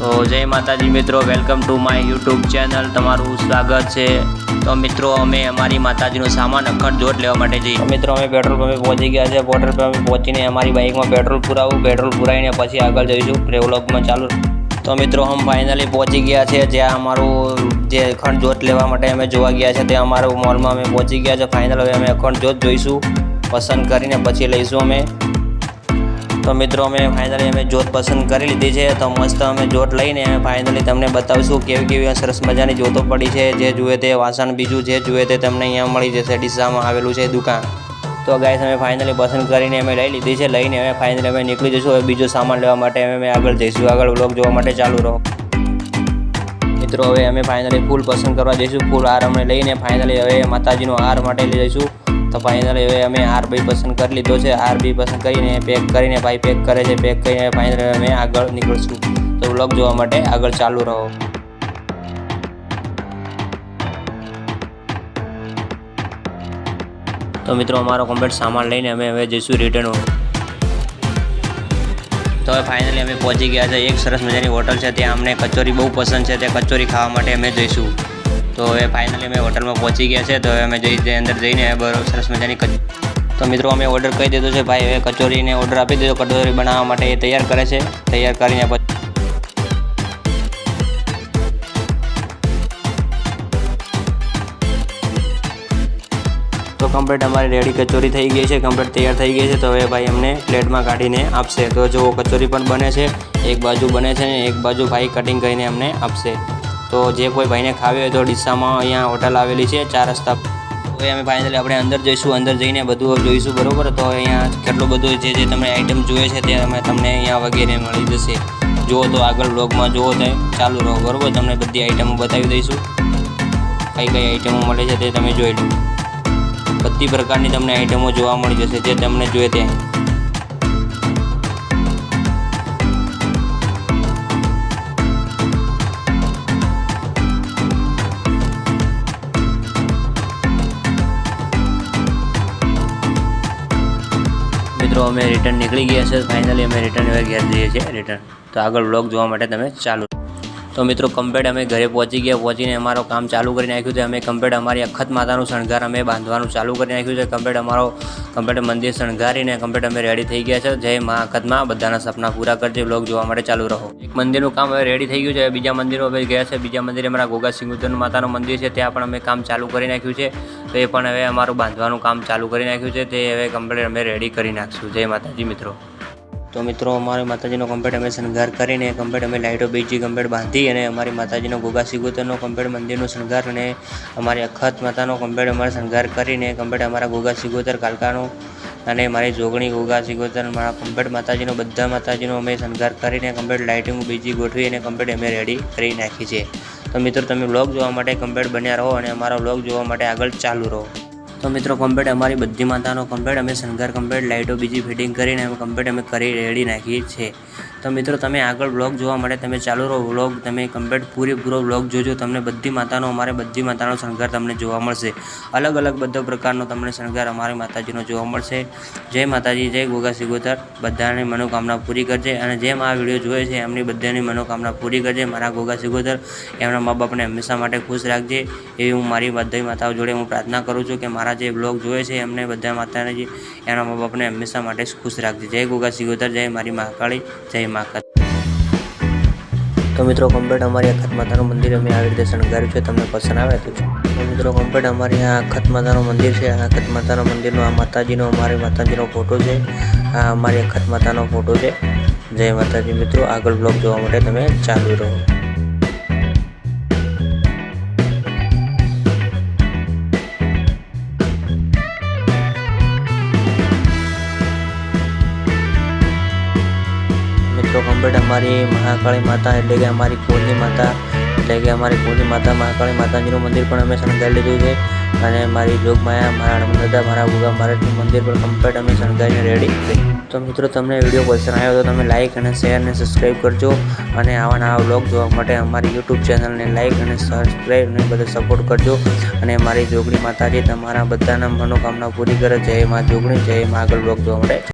તો જય માતાજી મિત્રો welcome to my YouTube channel તમારું સ્વાગત છે. તો મિત્રો, અમે અમારી માતાજીનો સામાન અખંડ જોત લેવા માટે જઈએ મિત્રો, અમે પેટ્રોલ પંપે પહોંચી ગયા છે પેટ્રોલ પંપે પહોંચીને અમારી બાઇકમાં પેટ્રોલ પુરાવું પેટ્રોલ પુરાવીને પછી આગળ જઈશું વ્લોગમાં ચાલુ. તો મિત્રો અમે ફાઇનલી પહોંચી ગયા છે. જ્યાં અમારું જે અખંડ જોત લેવા માટે અમે જોવા ગયા છે તે અમારું મોલમાં અમે પહોંચી ગયા છે. ફાઇનલ હવે અમે અખંડ જોત જોઈશું, પસંદ કરીને પછી લઈશું અમે. તો મિત્રો, અમે ફાઇનલી અમે જોત પસંદ કરી લીધી છે. તો મસ્ત અમે જોત લઈને અમે ફાઇનલી તમને બતાવીશું કેવી કેવી સરસ મજાની જોતો પડી છે. જે જુએ તે વાસણ બીજું, જે જુએ તે તમને અહીંયા મળી જશે. ડીસામાં આવેલું છે દુકાન. તો ગાઈસ અમે ફાઇનલી પસંદ કરીને અમે લઈ લીધી છે. લઈને અમે ફાઇનલી અમે નીકળી જઈશું. હવે બીજો સામાન લેવા માટે અમે આગળ જઈશું. આગળ બ્લોગ જોવા માટે ચાલુ રહો. મિત્રો, હવે અમે ફાઇનલી ફૂલ પસંદ કરવા જઈશું. ફૂલ હાર અમે લઈને ફાઇનલી હવે માતાજીનો હાર માટે લઈ જઈશું. તો ફાઇનલી હવે અમે આર બી પસંદ કરી લીધો છે. આર બી પસંદ કરીને પેક કરીને ભાઈ પેક કરે છે. પેક કરીને ફાઇનલ અમે આગળ નીકળશું. તો વ્લોગ જોવા માટે આગળ ચાલુ રહો. તો મિત્રો, અમારો કમ્પ્લીટ સામાન લઈને અમે હવે જઈશું રિટર્ન તો હવે ફાઇનલી અમે પહોંચી ગયા છે. એક સરસ મજાની હોટલ છે. ત્યાં અમને કચોરી બહુ પસંદ છે. તે કચોરી ખાવા માટે અમે જઈશું. તો હવે ફાઇનલી અમે હોટલમાં પહોંચી ગયા છે. તો હવે અમે જઈ અંદર જઈને બરોબર સરસ મજાની તો મિત્રો અમે ઓર્ડર કહી દીધો છે ભાઈ, હવે કચોરીને ઓર્ડર આપી દીધો. કચોરી બનાવવા માટે એ તૈયાર કરે છે. તૈયાર કરીને તો કમ્પ્લેટ અમારી રેડી કચોરી થઈ ગઈ છે. કમ્પ્લેટ તૈયાર થઈ ગઈ છે. તો હવે ભાઈ અમને પ્લેટમાં કાઢીને આપશે. તો જો કચોરી પણ બને છે. એક બાજુ બને છે ને એક બાજુ ભાઈ કટિંગ કરીને અમને આપશે. તો જે કોઈ ભાઈને ખાવી હોય તો ડીસામાં અહીંયા હોટલ આવેલી છે, ચાર રસ્તા હવે અમે ફાઇનલી આપણે અંદર જઈશું, અંદર જઈને બધું જોઈશું, બરાબર? તો અહીંયા કેટલું બધું જે જે તમને આઈટમ જોઈએ છે તે અમે તમને અહીંયા વગેરે મળી જશે. જુઓ તો આગળ બ્લોગમાં જુઓ તો ચાલુ રહો, બરાબર? તમને બધી આઈટમો બતાવી દઈશું. કઈ કઈ આઈટમો મળે છે તે તમે જોઈ લો. બધી પ્રકારની તમને આઈટમો જોવા મળી જશે, જે તમને જોઈએ તે. અમે રિટર્ન નીકળી ગયા છે. ફાઇનલી અમે રિટર્ન હવે ઘેર જઈએ છીએ. રિટર્ન તો આગળ વ્લોગ જોવા માટે તમે ચાલુ તો મિત્રો કમ્પ્લેટ અમે ઘરે પહોંચી ગયા. પહોંચીને અમારો કામ ચાલુ કરી નાખ્યું છે. અમે કમ્પ્લેટ અમારી અખત માતાનું શણગાર અમે બાંધવાનું ચાલુ કરી નાખ્યું છે. કમ્પ્લેટ અમારો કમ્પ્લેટ મંદિર શણગારીને કમ્પ્લેટ અમે રેડી થઈ ગયા છે. જય મા અખતમાં બધાના સપના પૂરા કરજે. બ્લોગ જોવા માટે ચાલુ રહો. એક મંદિરનું કામ હવે રેડી થઈ ગયું છે. બીજા મંદિરો હવે ગયા છે. બીજા મંદિરે અમારા ગોગા સિંગુતર માતાનું મંદિર છે. ત્યાં પણ અમે કામ ચાલુ કરી નાખ્યું છે. તો એ પણ હવે અમારું બાંધવાનું કામ ચાલુ કરી નાખ્યું છે. તે હવે કમ્પ્લેટ અમે રેડી કરી નાખશું. જય માતાજી મિત્રો. તો મિત્રો, અમારી માતાજીનો કમ્પ્લેટ અમે શણગાર કરીને કમ્પ્લેટ અમે લાઇટો બીજી કમ્પ્લેટ બાંધી અને અમારી માતાજીનો ગોગા સિગોતરનો કમ્પ્લેટ મંદિરનો શણગાર અને અમારી અખત માતાનો કમ્પ્લેટ અમારે શણગાર કરીને કમ્પ્લેટ અમારા ગોગા સિગોતર કાલકાનો અને મારી જોગણી ગોગા સિગોતર મારા કમ્પ્લેટ માતાજીનો, બધા માતાજીનો અમે શણગાર કરીને કમ્પ્લેટ લાઇટિંગ બીજી ગોઠવી અને કમ્પ્લેટ અમે રેડી કરી નાખી છે. તો મિત્રો, તમે બ્લોગ જોવા માટે કમ્પ્લેટ બન્યા રહો અને અમારા વ્લોગ જોવા માટે આગળ ચાલુ રહો. તો મિત્રો કમ્પ્લેટ અમારી બધી માતાનો કમ્પ્લેટ અમે શણગાર કમ્પ્લેટ લાઇટો બીજી ફિટિંગ કરીને અમે કમ્પ્લેટ અમે કરી રેડી નાખીએ છીએ. તો મિત્રો, તમે આગળ વ્લોગ જોવા માટે તમે ચાલુ રહો વ્લોગ તમે કમ્પ્લીટ પૂરેપૂરો વ્લોગ જોજો. તમને બધી માતાનો, અમારે બધી માતાનો શણગાર તમને જોવા મળશે. અલગ અલગ બધા પ્રકારનો તમને શણગાર અમારી માતાજીનો જોવા મળશે. જય માતાજી, જય ગોગા સિગોતર. બધાની મનોકામના પૂરી કરજે. અને જેમ આ વીડિયો જોયો છે, એમની બધાની મનોકામના પૂરી કરજે. મારા ગોગા સિગોતર, એમના મા બાપને હંમેશા માટે ખુશ રાખજે. એવી હું મારી બધી માતાઓ જોડે હું પ્રાર્થના કરું છું કે મારા જે બ્લોગ જોવે છે, એમને બધા માતાને એના મા બાપને હંમેશા માટે ખુશ રાખજે. જય ગોગા સિગોતર, જય મારી મહાકાળી જય માકત તો મિત્રો કમ્પ્લેટ અમારી અખત માતાનું મંદિર અમે આવી રીતે શણગાર્યું છે, તમને પસંદ આવે તો તો મિત્રો કમ્પ્લેટ અમારી આ અખત માતાનું મંદિર છે. આ અખત માતાના મંદિરનો આ માતાજીનો, અમારી માતાજીનો ફોટો છે. આ અમારી અખત માતાનો ફોટો છે. જય માતાજી મિત્રો, આગળ બ્લોગ જોવા માટે તમે ચાલુ રહો. કમ્પ્લીટ અમારી મહાકાળી માતા એટલે કે અમારી કુળની માતા, એટલે કે અમારી કુળની માતા મહાકાળી માતાજીનું મંદિર પણ અમે શણગારી લીધું છે. અને મારી જોગમાયા મારા હનુમાન મારા ગુગા મહારાજનું મંદિર પણ કમ્પ્લીટ અમે શણગારીને રેડી તો મિત્રો, તમને વીડિયો પસંદ આવ્યો તો તમે લાઇક અને શેર અને સબસ્ક્રાઈબ કરજો. અને આવા નવા વ્લોગ જોવા માટે અમારી યુટ્યુબ ચેનલને લાઇક અને સબસ્ક્રાઈબ અને બધે સપોર્ટ કરજો. અને મારી જોગણી માતાજી તમારા બધાના મનોકામના પૂરી કરે. જય માં જોગણી, જય માં આગળ વ્લોગ જોવા માટે